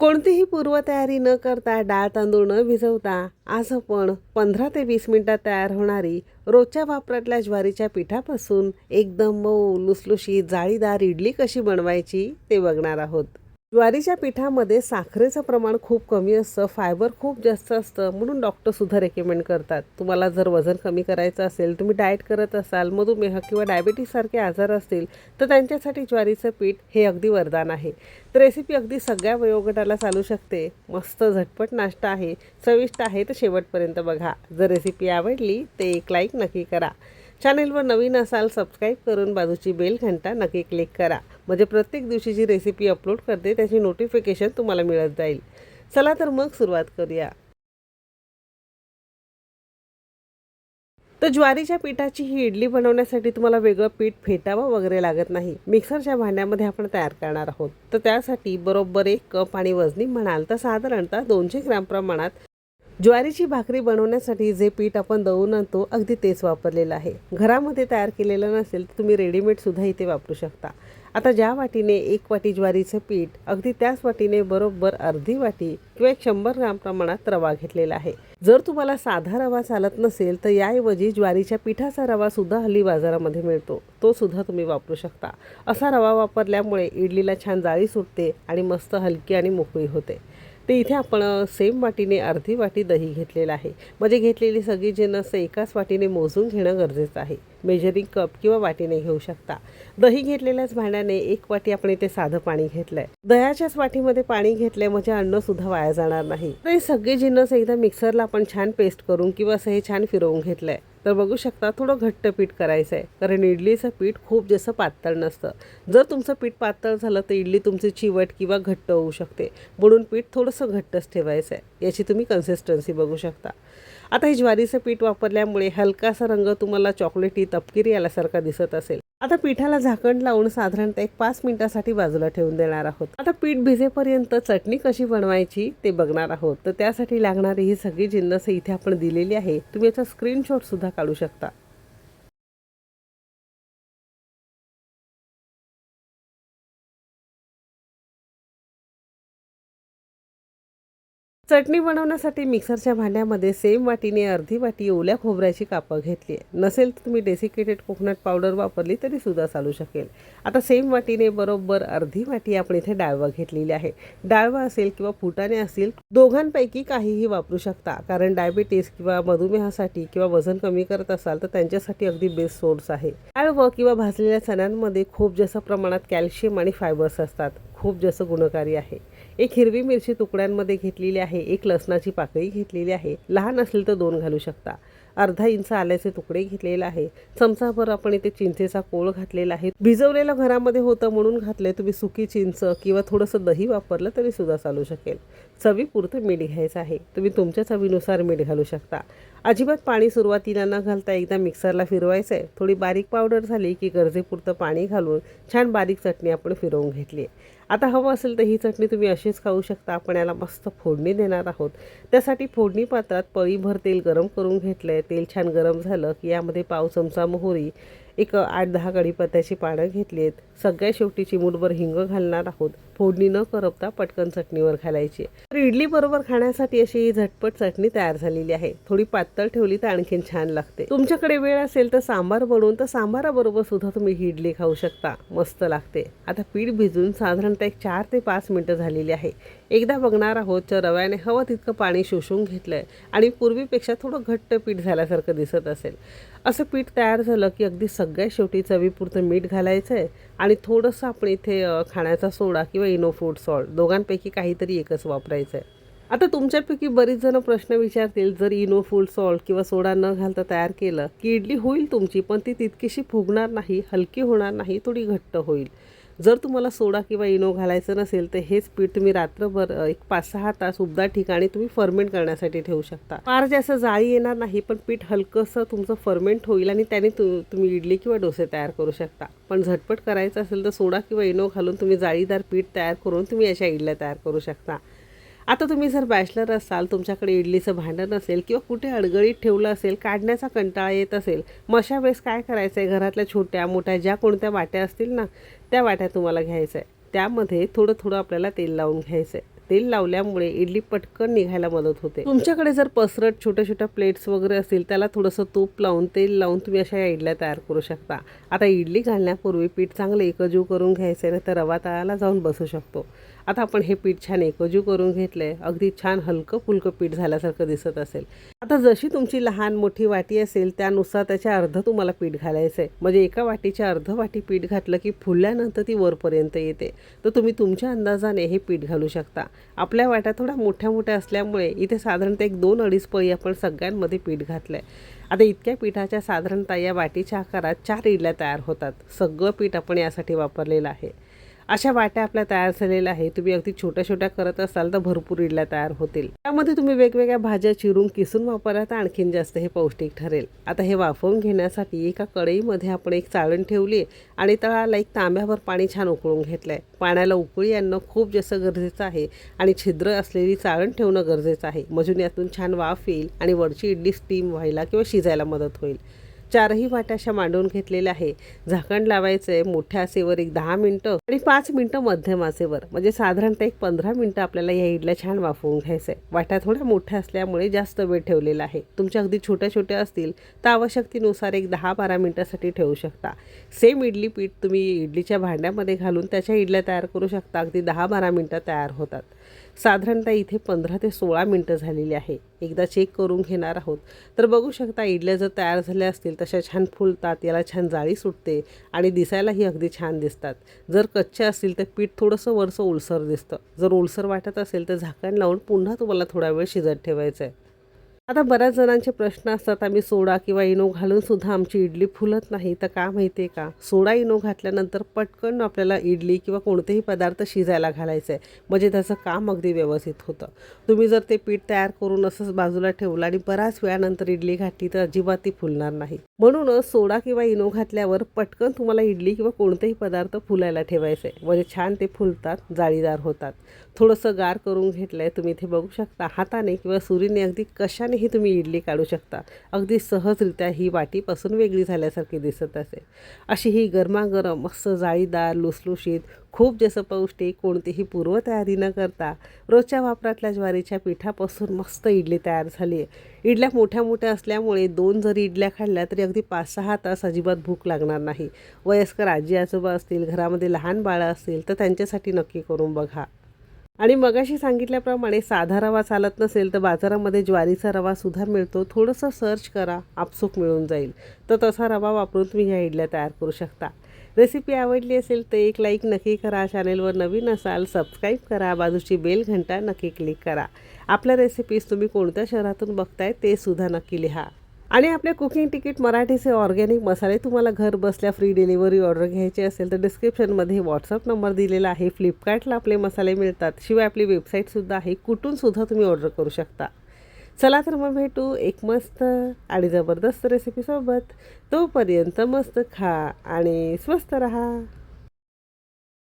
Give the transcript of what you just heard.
कोणतीही पूर्वतयारी न करता डाळ तांदूळ न भिजवता आज आपण पंधरा ते वीस मिनटात तयार होणारी रोजच्या वापरातल्या ज्वारीच्या पिठापासून एकदम मऊ लुसलुशी जाळीदार इडली कशी बनवायची ते बघणार आहोत. ज्वारीच्या पिठामध्ये साखरेचं प्रमाण खूप कमी असतं फायबर खूप जास्त असतं म्हणून डॉक्टरसुद्धा रेकमेंड करतात. तुम्हाला जर वजन कमी करायचं असेल तुम्ही डाएट करत असाल मधुमेह किंवा डायबिटीससारखे आजार असतील तर त्यांच्यासाठी ज्वारीचं पीठ हे अगदी वरदान आहे. तर रेसिपी अगदी सगळ्या वयोगटाला चालू शकते. मस्त झटपट नाश्ता आहे चविष्ट आहे तर शेवटपर्यंत बघा. जर रेसिपी आवडली तर एक लाईक नक्की करा. चॅनेलवर नवीन असाल सबस्क्राईब करून बाजूची बेल घंटा नक्की क्लिक करा. म्हणजे प्रत्येक दिवशी जी रेसिपी अपलोड करते त्याची नोटिफिकेशन तुम्हाला मिळत जाईल. चला तर मग सुरुवात करूया. तर ज्वारीच्या पिठाची ही इडली बनवण्यासाठी तुम्हाला वेगळं पीठ फेटावं वगैरे लागत नाही. मिक्सरच्या भांड्यामध्ये आपण तयार करणार आहोत. तर त्यासाठी बरोबर एक कप आणि वजनी म्हणाल तर साधारणतः दोनशे ग्रॅम प्रमाणात ज्वारीची भाकरी बनवण्यासाठी जे पीठ आपण दळून आणतो अगदी तेच वापरलेलं आहे. घरामध्ये तयार केलेलं नसेल तर तुम्ही रेडीमेडसुद्धा इथे वापरू शकता. आता ज्या वाटीने एक वाटी ज्वारीचं पीठ अगदी त्याच वाटीने बरोबर अर्धी वाटी किंवा एक शंभर ग्राम प्रमाणात रवा घेतलेला आहे. जर तुम्हाला साधा रवा चालत नसेल तर याऐवजी ज्वारीच्या पिठाचा रवा सुद्धा हल्ली बाजारामध्ये मिळतो. तो सुद्धा तुम्ही वापरू शकता. असा रवा वापरल्यामुळे इडलीला छान जाळी सुटते आणि मस्त हलकी आणि मोकळी होते. ते इथे आपण सेम वाटीने अर्धी वाटी दही घेतलेलं आहे. म्हणजे घेतलेली सगळी जिन्नस एकाच वाटीने मोजून घेणं गरजेचं आहे. मेजरिंग कप किंवा वाटीने घेऊ शकता. दही घेतलेल्याच भांड्याने एक वाटी आपण इथे साधं पाणी घेतलंय. दह्याच्याच वाटीमध्ये पाणी घेतलंय म्हणजे अन्न सुद्धा वाया जाणार नाही. तर हे सगळे जिन्नस एकदा मिक्सरला आपण छान पेस्ट करून किंवा असं हे छान फिरवून घेतलंय. तर बघू शकता थोडं घट्ट पीठ करायचं आहे कारण इडलीचं पीठ खूप जास्त पातळ नसतं. जर तुमचं पीठ पातळ झालं तर इडली तुमची चिवट किंवा घट्ट होऊ शकते. म्हणून पीठ थोडंसं घट्टच ठेवायचं आहे याची तुम्ही कन्सिस्टन्सी बघू शकता. आता हे ज्वारीचं पीठ वापरल्यामुळे हलकासा रंग तुम्हाला चॉकलेटी तपकिरी आल्यासारखा दिसत असेल. आता पिठाला झाकण लावून साधारणतः एक पाच मिनिटासाठी बाजूला ठेवून देणार आहोत. आता पीठ भिजेपर्यंत चटणी कशी बनवायची ते बघणार आहोत. तर त्यासाठी लागणारी ही सगळी जिन्नस इथे आपण दिलेली आहे तुम्ही याचा स्क्रीनशॉट सुद्धा काढू शकता. चटणी बनवण्यासाठी मिक्सरच्या भांड्यामध्ये सेम वाटीने अर्धी वाटी ओल्या खोबऱ्याची कापं घेतली आहे. नसेल तर तुम्ही डेसिकेटेड कोकोनट पावडर वापरली तरी सुद्धा चालू शकेल. आता सेम वाटीने बरोबर अर्धी वाटी आपण इथे डाळवा घेतलेली आहे. डाळवा असेल किंवा फुटाणे असतील दोघांपैकी काहीही वापरू शकता. कारण डायबिटीस किंवा मधुमेहासाठी किंवा वजन कमी करत असाल तर त्यांच्यासाठी अगदी बेस्ट सोर्स आहे. डाळवं किंवा भाजलेल्या चण्यांमध्ये खूप जास्त प्रमाणात कॅल्शियम आणि फायबर्स असतात. खूप जास्त गुणकारी आहे. एक हिरवी मिरची तुकड्यांमध्ये घेतलेली आहे एक लसणाची पाकळी घेतलेली आहे. लहान असेल तर दोन घालू शकता. अर्धा इंच आल्याचे तुकडे घेतलेले आहे. चमचाभर आपण इथे चिंचेचा कोळ घातलेला आहे. भिजवलेलं घरामध्ये होतं म्हणून घातले तुम्ही सुकी चिंच किंवा थोडंसं दही वापरलं तरी सुद्धा चालू शकेल. चवीपुरतं मीठ घ्यायचं आहे. तुम्ही तुमच्या चवीनुसार मीठ घालू शकता. अजिबात पाणी सुरुवातीला न घालता एकदा मिक्सरला फिरवायचं आहे थोडी बारीक पावडर झाली की गरजेपुरतं पाणी घालून छान बारीक चटणी आपण फिरवून घेतली आहे आता हवं असेल तर ही चटणी तुम्ही अशीच खाऊ शकता. आपण याला मस्त फोडणी देणार आहोत. त्यासाठी फोडणी पात्रात पळीभर तेल गरम करून घेतलं आहे तेल छान गरम झालं की यामध्ये पाव चमचा मोहरी एक आठ दहा कढीपत्त्याची पानं घेतली आहेत. सगळ्या शेवटी चिमूटभर हिंग घालणार आहोत. फोडणी न करपता पटकन चटणीवर घालायची तर इडली बरोबर खाण्यासाठी अशी ही झटपट चटणी तयार झालेली आहे. थोडी पातळ ठेवली तर आणखीन छान लागते. तुमच्याकडे वेळ असेल तर सांबार बनवून तर सांबाराबरोबर सुद्धा तुम्ही ही इडली खाऊ शकता. मस्त लागते. आता पीठ भिजून साधारणतः एक चार ते पाच मिनिटं झालेली आहे. एकदा बघणार आहोत तर रव्याने हवं तितकं पाणी शोषून घेतलंय आणि पूर्वीपेक्षा थोडं घट्ट पीठ झाल्यासारखं दिसत असेल. असं पीठ तयार झालं की अगदी सगळ्या शेवटी चवीपुरतं मीठ घालायचं आहे आणि थोडंसं आपण इथे खाण्याचा सोडा किंवा इनो फूड सॉल्ट दोघांपैकी काहीतरी एकच वापरायचं आहे आता तुमच्यापैकी बरीच जण प्रश्न विचारतील जर इनो फूड सॉल्ट किंवा सोडा न घालता तयार केलं की इडली होईल तुमची पण ती तितकीशी फुगणार नाही हलकी होणार नाही थोडी घट्ट होईल. जर तुम्हाला सोडा किंवा इनो घालायचं नसेल तर हेच पीठ तुम्ही रात्रभर एक पाच सहा तास उबदार ठिकाणी तुम्ही फर्मेंट करण्यासाठी ठेवू शकता. फार जास्त जाळी येणार नाही पण पीठ हलकंसं तुमचं फर्मेंट होईल आणि त्याने तु तुम्ही इडली किंवा डोसे तयार करू शकता. पण झटपट करायचं असेल तर सोडा किंवा इनो घालून तुम्ही जाळीदार पीठ तयार करून तुम्ही अशा इडल्या तयार करू शकता. आता तुम्ही जर बॅचलर असाल तुमच्याकडे इडलीचं भांडण असेल किंवा कुठे अडगळीत ठेवलं असेल काढण्याचा कंटाळा येत असेल मग अशा वेळेस काय करायचं आहे घरातल्या छोट्या मोठ्या ज्या कोणत्या वाट्या असतील ना त्या वाट्या तुम्हाला घ्यायचं आहे त्यामध्ये थोडं थोडं आपल्याला तेल लावून घ्यायचं आहे तेल लावल्यामुळे इडली पटकन निघायला मदत होते. तुमच्याकडे जर पसरट छोट्या छोट्या प्लेट्स वगैरे असतील त्याला थोडंसं तूप लावून तेल लावून तुम्ही अशा या इडल्या तयार करू शकता. आता इडली घालण्यापूर्वी पीठ चांगलं एकजीव करून घ्यायचं आहे तर रवा तळाला जाऊन बसू शकतो. आता आपण हे पीठ छान एकजू करून घेतलं आहे अगदी छान हलकं फुलकं पीठ झाल्यासारखं दिसत असेल. आता जशी तुमची लहान मोठी वाटी असेल त्यानुसार त्याच्या अर्ध तुम्हाला पीठ घालायचं आहे म्हणजे एका वाटीच्या अर्ध वाटी पीठ घातलं की फुलल्यानंतर ती वरपर्यंत येते. तर तुम्ही तुमच्या अंदाजाने हे पीठ घालू शकता. आपल्या वाट्या थोड्या मोठ्या मोठ्या असल्यामुळे इथे साधारणतः एक दोन अडीच पळी आपण सगळ्यांमध्ये पीठ घातलं आहे आता इतक्या पिठाच्या साधारणतः या वाटीच्या आकारात चार इडल्या तयार होतात. सगळं पीठ आपण यासाठी वापरलेलं आहे. अशा वाट्या आपल्या तयार झालेल्या आहे तुम्ही अगदी छोट्या छोट्या करत असाल तर भरपूर इडल्या तयार होतील. त्यामध्ये तुम्ही वेगवेगळ्या भाज्या चिरून किसून वापरला तर आणखीन जास्त हे पौष्टिक ठरेल. आता हे वाफवून घेण्यासाठी एका कढईमध्ये आपण एक चाळण ठेवली आणि तळाला एक तांब्यावर पाणी छान उकळून घेतलं आहे पाण्याला उकळी आणणं खूप जास्त गरजेचं आहे आणि छिद्र असलेली चाळण ठेवणं गरजेचं आहे. म्हणजे यातून छान वाफ येईल आणि वरची इडली स्टीम व्हायला किंवा शिजायला मदत होईल. चारही वाट्याशा मांडून घेतलेल्या आहे. झाकण लावायचं आहे मोठ्या आसेवर एक दहा मिनटं आणि पाच मिनटं मध्यम आसेवर म्हणजे साधारणतः एक पंधरा मिनटं आपल्याला या इडल्या छान वाफवून घ्यायचं आहे वाट्या थोड्या मोठ्या असल्यामुळे जास्त वेळ ठेवलेला आहे. तुमच्या अगदी छोट्या छोट्या असतील तर आवश्यकतेनुसार एक दहा बारा मिनटासाठी ठेवू शकता. सेम इडली पीठ तुम्ही इडलीच्या भांड्यामध्ये घालून त्याच्या इडल्या तयार करू शकता. अगदी दहा बारा मिनटं तयार होतात. साधारणतः इथे पंधरा ते सोळा मिनटं झालेली आहे. एकदा चेक करून घेणार आहोत. तर बघू शकता इडल्या जर तयार झाल्या असतील तशा छान फुलतात याला छान जाळी सुटते आणि दिसायलाही अगदी छान दिसतात. जर कच्चे असतील तर पीठ थोडंसं वरचं ओलसर दिसतं. जर ओलसर वाटत असेल तर झाकण लावून पुन्हा तुम्हाला थोडा वेळ शिजत ठेवायचं आहे आता बऱ्याच जणांचे प्रश्न असतात आम्ही सोडा किंवा इनो घालून सुद्धा आमची इडली फुलत नाही तर का माहिती आहे का? सोडा इनो घातल्यानंतर पटकन आपल्याला इडली किंवा कोणतेही पदार्थ शिजायला घालायचं आहे म्हणजे त्याचं काम अगदी व्यवस्थित होतं. तुम्ही जर ते पीठ तयार करून असंच बाजूला ठेवलं आणि बऱ्याच वेळानंतर इडली घातली तर अजिबात ती फुलणार नाही. म्हणूनच सोडा किंवा इनो घातल्यावर पटकन तुम्हाला इडली किंवा कोणतेही पदार्थ फुलायला ठेवायचे आहे म्हणजे छान ते फुलतात जाळीदार होतात. थोडंसं गार करून घेतलं आहे तुम्ही इथे बघू शकता. हाताने किंवा सुरीने अगदी कशाने कशानेही तुम्ही इडली काढू शकता. अगदी सहजरित्या ही वाटीपासून वेगळी झाल्यासारखी दिसत असेल. अशी ही गरमागरम मस्त जाळीदार लुसलुशीत खूप जसं पौष्टिक कोणतीही पूर्वतयारी न करता रोजच्या वापरातल्या ज्वारीच्या पिठापासून मस्त इडली तयार झाली आहे. इडल्या मोठ्या मोठ्या असल्यामुळे दोन जरी इडल्या खाल्ल्या तरी अगदी पाच सहा तास अजिबात भूक लागणार नाही. वयस्कर आजी आजोबा असतील घरामध्ये लहान बाळं असतील तर त्यांच्यासाठी नक्की करून बघा. आणि मगाशी सांगितल्याप्रमाणे साधा रवा चालत नसेल तर बाजारामध्ये ज्वारीचा रवा सुद्धा मिळतो. थोडंसं सर्च करा आपसूक मिळून जाईल. तर तसा रवा वापरून तुम्ही ह्या इडल्या तयार करू शकता. रेसिपी आवडली असेल तर एक लाईक नक्की करा. चॅनेलवर नवीन असाल सबस्क्राईब करा. बाजूची बेल घंटा नक्की क्लिक करा. आपल्या रेसिपीज तुम्ही कोणत्या शहरातून बघताय ते सुद्धा नक्की लिहा. आणि आपले कुकिंग तिकीट मराठीचे ऑर्गॅनिक मसाले तुम्हाला घर बसल्या फ्री डिलिव्हरी ऑर्डर घ्यायची असेल तर डिस्क्रिप्शनमध्ये व्हॉट्सअप नंबर दिलेला आहे. फ्लिपकार्टला आपले मसाले मिळतात. शिवाय आपली वेबसाईटसुद्धा आहे. कुठूनसुद्धा तुम्ही ऑर्डर करू शकता. चला तर मग भेटू एक मस्त आणि जबरदस्त रेसिपीसोबत तोपर्यंत मस्त खा आणि स्वस्त रहा.